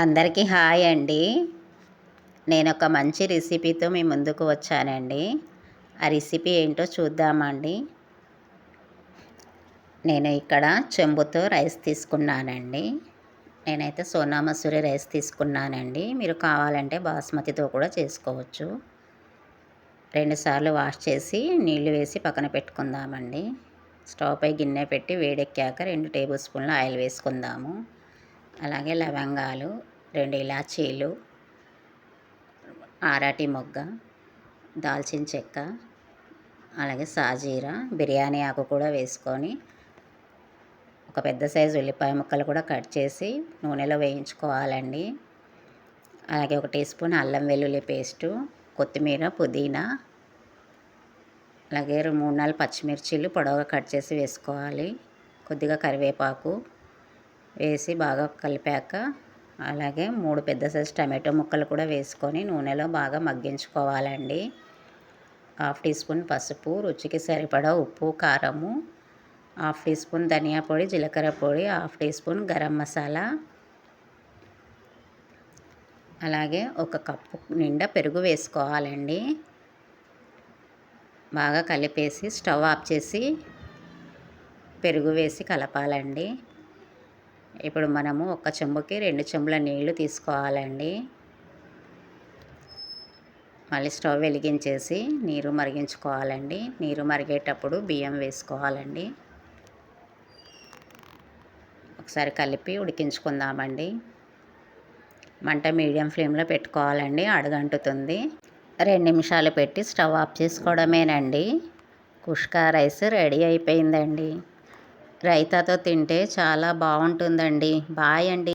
అందరికీ హాయ్ అండి. నేను ఒక మంచి రెసిపీతో మీ ముందుకు వచ్చానండి. ఆ రెసిపీ ఏంటో చూద్దామండి. నేను ఇక్కడ చెంబుతో రైస్ తీసుకున్నానండి. నేనైతే సోనా మసూరి రైస్ తీసుకున్నానండి. మీరు కావాలంటే బాస్మతితో కూడా చేసుకోవచ్చు. రెండుసార్లు వాష్ చేసి నీళ్ళు వేసి పక్కన పెట్టుకుందామండి. స్టవ్ పై గిన్నె పెట్టి వేడెక్కాక రెండు టేబుల్ స్పూన్ల ఆయిల్ వేసుకుందాము. అలాగే లవంగాలు రెండు ఇలాచీలు ఆరాటి మొగ్గ దాల్చిన చెక్క అలాగే సాజీర బిర్యానీ ఆకు కూడా వేసుకొని ఒక పెద్ద సైజు ఉల్లిపాయ ముక్కలు కూడా కట్ చేసి నూనెలో వేయించుకోవాలండి. అలాగే ఒక టీ స్పూన్ అల్లం వెల్లుల్లి పేస్టు కొత్తిమీర పుదీనా అలాగే మూడు నాలుగు పచ్చిమిర్చీలు పొడవుగా కట్ చేసి వేసుకోవాలి. కొద్దిగా కరివేపాకు వేసి బాగా కలిపాక అలాగే మూడు పెద్ద సైజు టమాటో ముక్కలు కూడా వేసుకొని నూనెలో బాగా మగ్గించుకోవాలండి. హాఫ్ టీ స్పూన్ పసుపు రుచికి సరిపడా ఉప్పు కారము హాఫ్ టీ స్పూన్ ధనియా పొడి జీలకర్ర పొడి half teaspoon garam masala అలాగే ఒక కప్పు నిండా పెరుగు వేసుకోవాలండి. బాగా కలిపేసి స్టవ్ ఆఫ్ చేసి పెరుగు వేసి కలపాలండి. ఇప్పుడు మనము ఒక చెంబుకి రెండు చెంబుల నీళ్ళు తీసుకోవాలండి. మళ్ళీ స్టవ్ వెలిగించేసి నీరు మరిగించుకోవాలండి. నీరు మరిగేటప్పుడు బియ్యం వేసుకోవాలండి. ఒకసారి కలిపి ఉడికించుకుందామండి. మంట మీడియం ఫ్లేమ్లో పెట్టుకోవాలండి. అడుగంటుతుంది. రెండు నిమిషాలు పెట్టి స్టవ్ ఆఫ్ చేసుకోవడమేనండి. కుష్కా రైస్ రెడీ అయిపోయిందండి. రైతాతో తింటే చాలా బాగుంటుందండి. బాయ్ అండి.